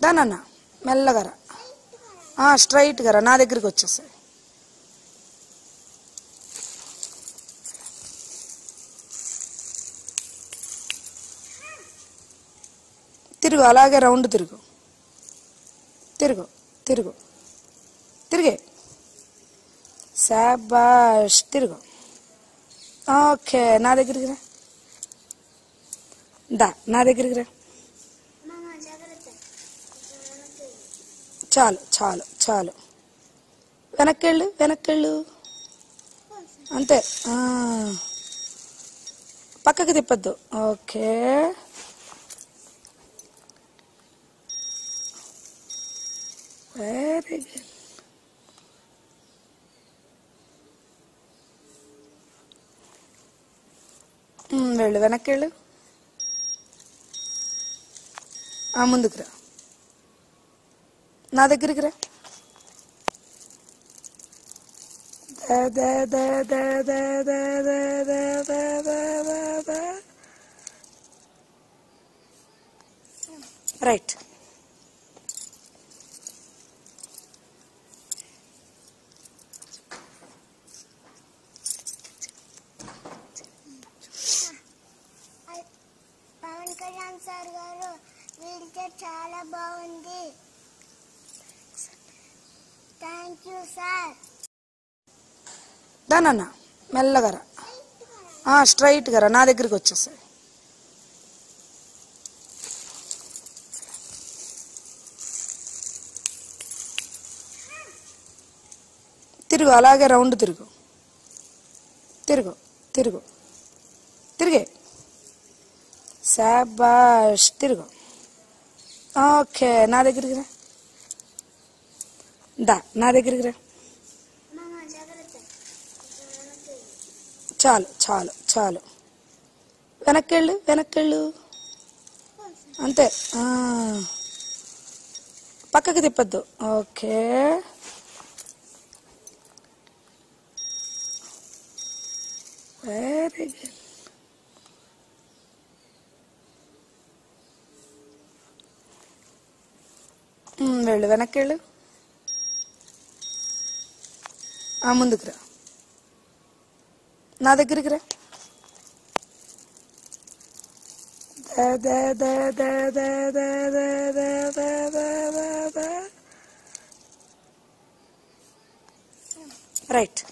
దానన్న మెల్లగరా straight ఆ, నా దగ్గరికి వచ్చేసాయి. తిరుగు అలాగే రౌండ్ తిరుగు. తిరుగు తిరుగు. తిరిగే. శాబాష్ తిరుగు. ఓకే నా దగ్గరికి రా. దా నా దగ్గరికి రా. చాలు చాలు చాలు. వెనక్కి వెళ్ళు అంతే. పక్కకి తిప్పద్దు. ఓకే. Very good. വെള്ളുവനൊക്കെ ഉള്ളു ആ ಮುಂದಕ್ರ నా దగ్గరికి రా రైట్ చాలా బాగుంది. థ్యాంక్ యూ సార్ దానన్న మెల్లగా రా. స్ట్రైట్గా రా. నా దగ్గరికి వచ్చేసాయి. తిరుగు అలాగే రౌండ్ తిరుగు. తిరుగు తిరుగు. తిరిగే. శాబాష్ తిరుగు. ఓకే నా దగ్గరికి రా. దా నా దగ్గరికి రా. చాలు చాలు చాలు. వెనక్కెళ్ళు వెనక్కెళ్ళు. అంతే. ఆ. పక్కకి తిప్పద్దు. ఓకే. Very good. വെളുവനക്കേൾ ആ മുന്തുക്ര നാ ദഗ്ഗര ഇക്കര റൈറ്റ്